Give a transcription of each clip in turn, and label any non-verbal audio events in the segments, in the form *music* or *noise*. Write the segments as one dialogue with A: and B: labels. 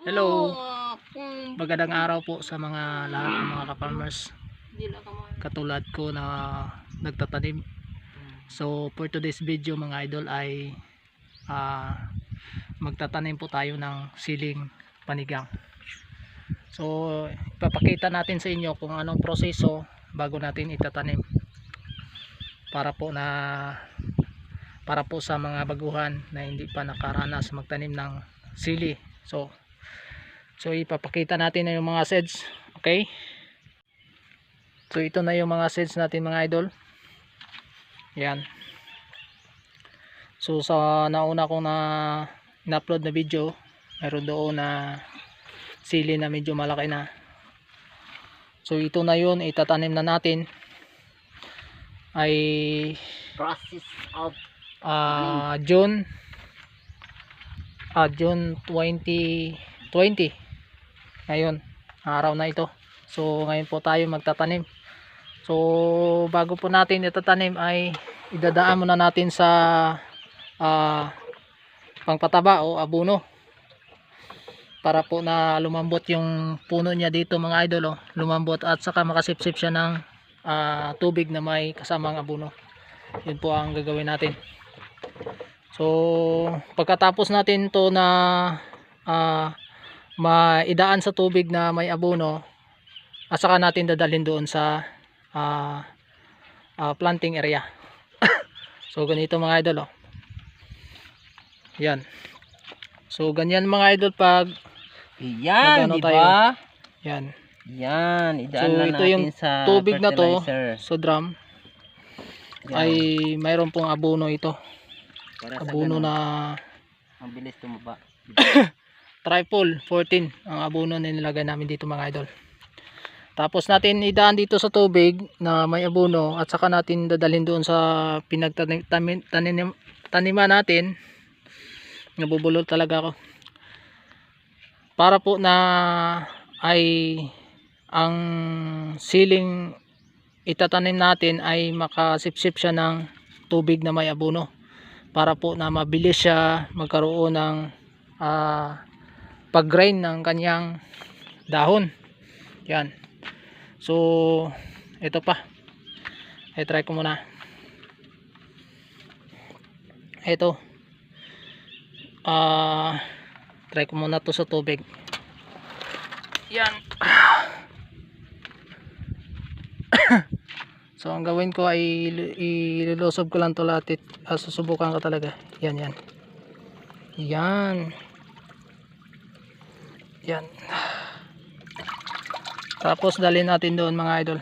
A: Hello. Magandang araw po sa mga lahat ng mga ka-farmers katulad ko na nagtatanim. So for today's video mga idol ay ah, magtatanim po tayo ng siling panigang. So ipapakita natin sa inyo kung anong proseso bago natin itatanim. Para po na para po sa mga baguhan na hindi pa nakaranas magtanim ng sili. So So ipapakita natin na yung mga seeds. Okay? So ito na yung mga seeds natin mga idol. Yan. So sa nauna kong na in-upload na video, meron doon na sili na medyo malaki na. So ito na yun, itatanim na natin. Ay
B: Process of
A: ah June ah June 2020 ngayon araw na ito. So ngayon po tayo magtatanim. So bago po natin itatanim ay idadaan muna natin sa ah pangpataba o abono para po na lumambot yung puno niya dito mga idol oh. lumambot at saka makasipsip siya ng ah, tubig na may kasamang abono yun po ang gagawin natin. So pagkatapos natin to na ah, maidaan sa tubig na may abono at saka natin dadalhin doon sa ah, ah, planting area *coughs* so ganito mga idol oh. yan so ganyan mga idol pag
B: Yan, di
A: tayo?
B: ba?
A: yan
B: Yan, idaan
A: So,
B: na
A: ito
B: natin
A: yung
B: sa
A: tubig na to. so drum
B: Yan.
A: ay mayroon pong abono ito
B: Para sa
A: abono na
B: Ang bilis tumaba. *coughs*
A: triple 14 ang abono na nilagay namin dito mga idol. Tapos natin idaan dito sa tubig na may abono at saka natin dadalhin doon sa pinagtanim tanim, natin. Nabubulol talaga ako. Para po na ay ang siling itatanim natin ay makasipsip siya ng tubig na may abono. Para po na mabilis siya magkaroon ng ah, pag-grind ng kanyang dahon. Yan. So ito pa. I try ko muna. Ito. Ah try ko muna to sa tubig. Yan. *coughs* So ang gawin ko ay ilu- ilulusob ko lang to lahat. It- ah, susubukan ko talaga. Yan yan. Yan yan. Tapos dalhin natin doon mga idol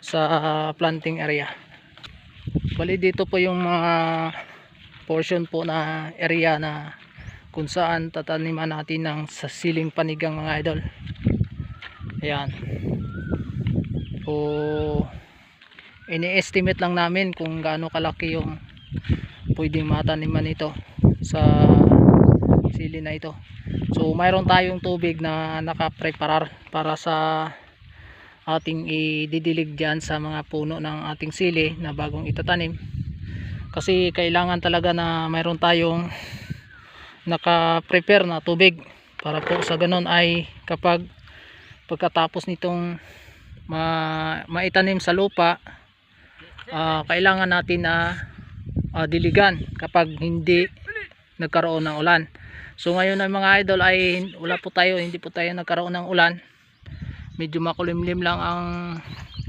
A: sa ah, planting area. Bali dito po yung mga portion po na area na kung saan tataniman natin ng sa siling panigang mga idol. Ayan. O ini-estimate lang namin kung gaano kalaki yung pwedeng mataniman ito sa sili na ito so mayroon tayong tubig na nakapreparar para sa ating ididilig dyan sa mga puno ng ating sili na bagong itatanim. Kasi kailangan talaga na mayroon tayong naka-prepare na tubig para po sa ganun ay kapag pagkatapos nitong ma maitanim sa lupa ah, kailangan natin na ah, diligan kapag hindi nagkaroon ng ulan so ngayon ay mga idol ay wala po tayo hindi po tayo nagkaroon ng ulan. Medyo makulimlim lang ang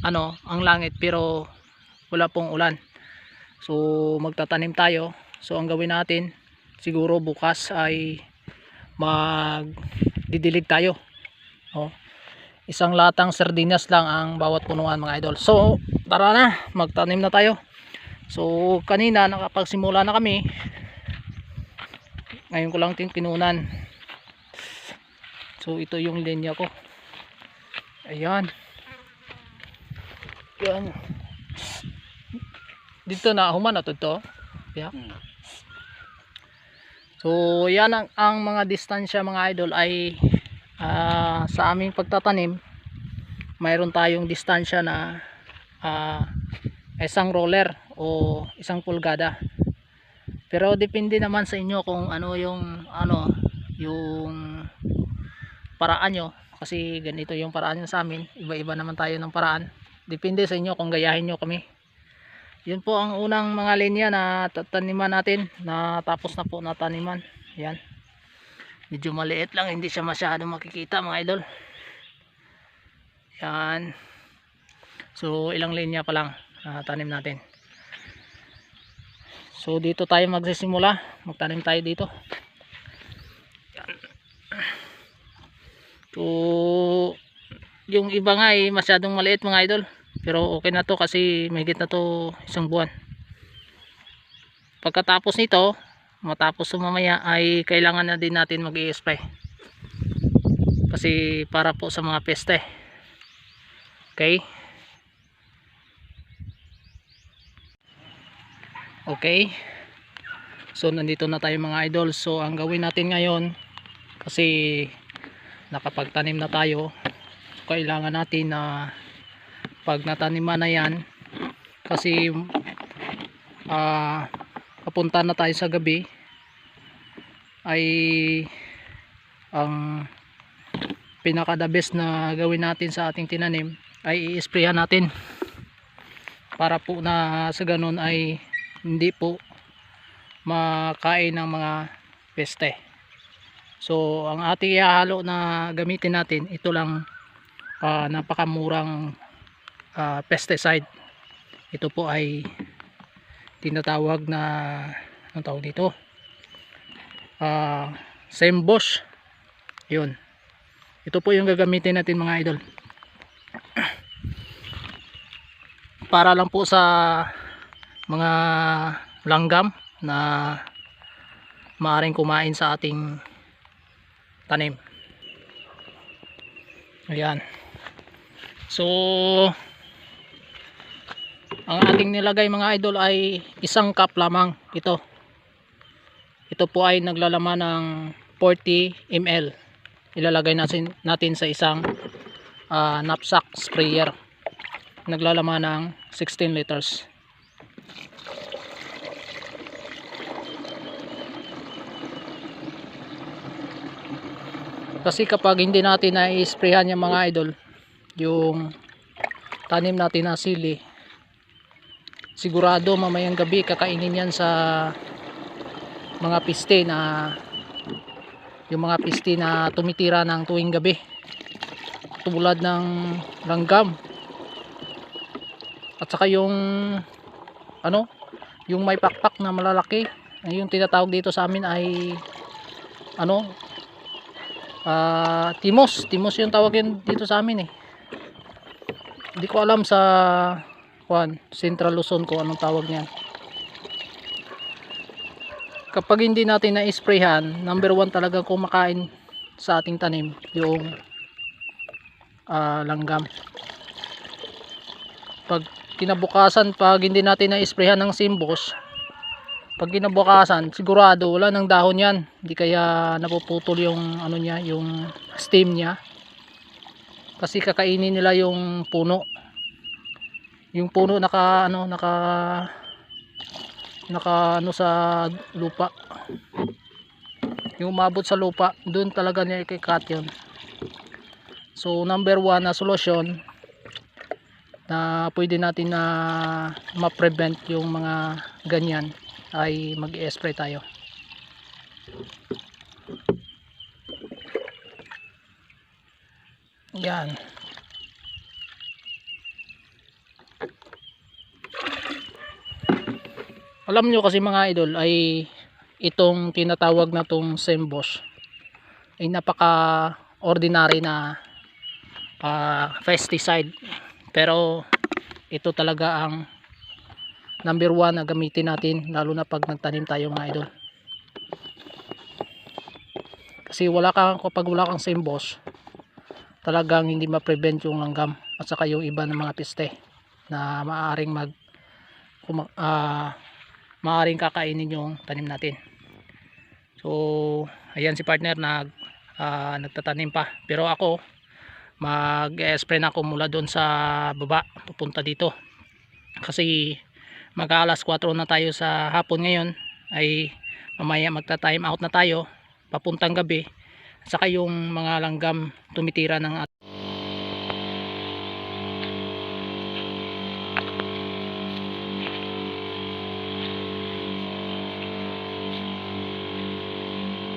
A: ano ang langit pero wala pong ulan. So magtatanim tayo. So ang gawin natin siguro bukas ay magdidilig tayo. Oh isang latang sardinas lang ang bawat punuan mga idol. So tara na magtanim na tayo. So kanina nakapagsimula na kami ngayon ko lang ting pinunan so ito yung linya ko. Ayan. Yan dito na human na to to. Yeah.
B: Hmm.
A: so yan ang, ang mga distansya mga idol ay ah, sa aming pagtatanim mayroon tayong distansya na ah, isang roller o isang pulgada pero depende naman sa inyo kung ano yung ano yung paraan nyo. Kasi ganito yung paraan nyo sa amin. Iba-iba naman tayo ng paraan. Depende sa inyo kung gayahin nyo kami. Yun po ang unang mga linya na tataniman natin. Na tapos na po nataniman yan. Medyo maliit lang. Hindi siya masyado makikita mga idol. Yan. So ilang linya pa lang na tanim natin so dito tayo magsisimula. Magtanim tayo dito. Yan. So yung iba nga ay masyadong maliit mga idol. Pero okay na to kasi mahigit na to isang buwan. Pagkatapos nito matapos sumamaya ay kailangan na din natin mag spray kasi para po sa mga peste. Okay okay. So nandito na tayo mga idol. So ang gawin natin ngayon kasi nakapagtanim na tayo kailangan natin na pag nataniman na yan kasi ah papunta na tayo sa gabi ay ang pinaka the best na gawin natin sa ating tinanim ay i-sprayan natin. Para po na sa ganun ay hindi po makain ng mga peste. So ang ating ihahalo na gamitin natin ito lang ah, napakamurang ah, pesticide. Ito po ay tinatawag na ang tawag dito? Ah Sembosh. Yun. Ito po yung gagamitin natin mga idol. Para lang po sa mga langgam na maaring kumain sa ating tanim. Ayan. So ang ating nilagay mga idol ay isang cup lamang ito. Ito po ay naglalaman ng 40 ml ilalagay natin, natin sa isang ah, knapsack sprayer. Naglalaman ng 16 liters kasi kapag hindi natin na-sprayhan yung mga idol yung tanim natin na sili sigurado mamayang gabi kakainin yan sa mga piste na yung mga piste na tumitira ng tuwing gabi. Tulad ng langgam. At saka yung ano yung may pakpak na malalaki. Yung tinatawag dito sa amin ay ano ah timos. Timos yung tawag yun dito sa amin eh. Hindi ko alam sa Juan, Central Luzon ko anong tawag niyan. Kapag hindi natin na-sprayhan number one talaga kumakain sa ating tanim yung ah, langgam. Pag kinabukasan pag hindi natin na-sprayhan ng simbos pag kinabukasan sigurado wala ng dahon yan. Hindi kaya napuputol yung ano niya yung stem niya. Kasi kakainin nila yung puno. Yung puno naka ano naka naka ano sa lupa. Yung umabot sa lupa doon talaga niya ikikat yun. So number one na solusyon na pwede natin na ma-prevent yung mga ganyan ay mag-spray tayo. Yan. Alam nyo kasi mga idol ay itong tinatawag na tong Sembosh ay napaka ordinary na ah, pesticide. Pero ito talaga ang number one na gamitin natin lalo na pag nagtanim tayo mga idol. Kasi wala kang kapag wala kang Sembosh talagang hindi ma-prevent yung langgam at saka yung iba ng mga peste na maaaring mag kuma, ah, maaaring kakainin yung tanim natin. So ayan si partner nag ah, nagtatanim pa. Pero ako mag spray na ako mula doon sa baba pupunta dito. Kasi mag alas 4 na tayo sa hapon ngayon ay mamaya magta time out na tayo papuntang gabi. Saka yung mga langgam tumitira ng at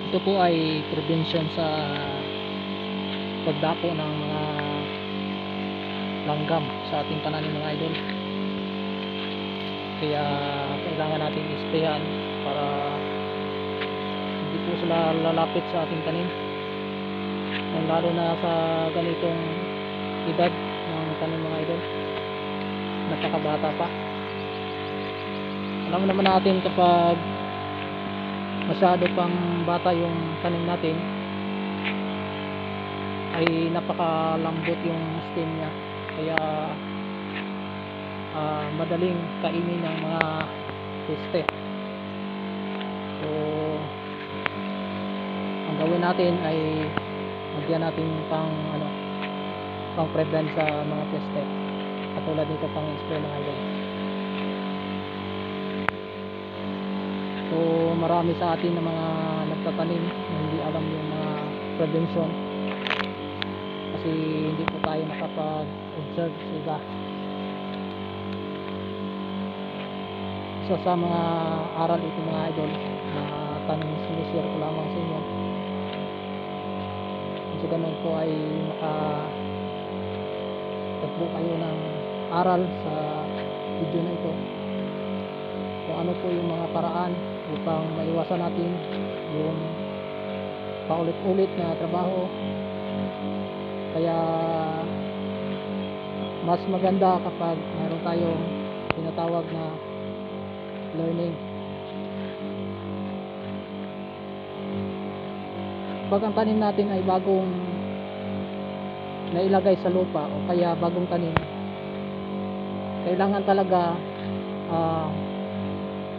A: ito po ay prevention sa pagdapo ng mga langgam sa ating pananim mga idol kaya kailangan natin isprayan para hindi po sila lalapit sa ating tanim. And lalo na sa ganitong edad ng tanim mga idol. Napakabata pa. Alam naman natin kapag masyado pang bata yung tanim natin ay napakalambot yung stem niya. Kaya ah, madaling kainin ng mga peste so ang gawin natin ay magyan natin pang ano pang prevent sa mga peste katulad nito pang spray mga idol so marami sa atin na mga nagtatanim na hindi alam yung mga prevention. Kasi hindi po tayo nakapag-observe sa iba isa sa mga aral ito mga idol na tanong sinishare ko lamang sa inyo. Sa ganun po ay maka tagpo kayo ng aral sa video na ito. Kung ano po yung mga paraan upang maiwasan natin yung paulit-ulit na trabaho? Kaya mas maganda kapag mayroon tayong tinatawag na learning. Pag ang tanim natin ay bagong nailagay sa lupa o kaya bagong tanim. Kailangan talaga ah,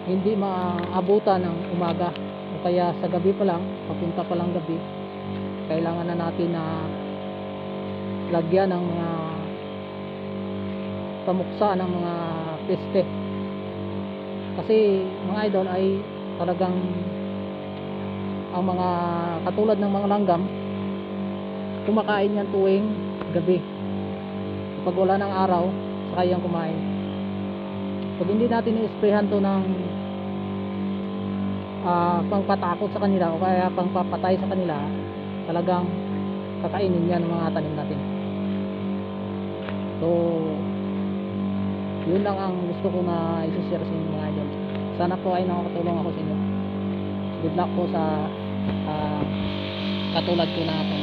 A: hindi maabutan ng umaga o kaya sa gabi pa lang papunta pa lang gabi. Kailangan na natin na lagyan ng mga pamuksa ng mga peste kasi mga idol ay talagang ang mga katulad ng mga langgam kumakain yan tuwing gabi. Kapag wala ng araw saka yan kumain. Pag hindi natin i-sprayhan to ng ah, pangpatakot sa kanila o kaya pangpapatay sa kanila talagang kakainin yan ng mga tanim natin. So yun lang ang gusto ko na isi-share sa inyo mga idol sana po ay nakakatulong ako sa inyo. Good luck po sa ah, katulad ko na pag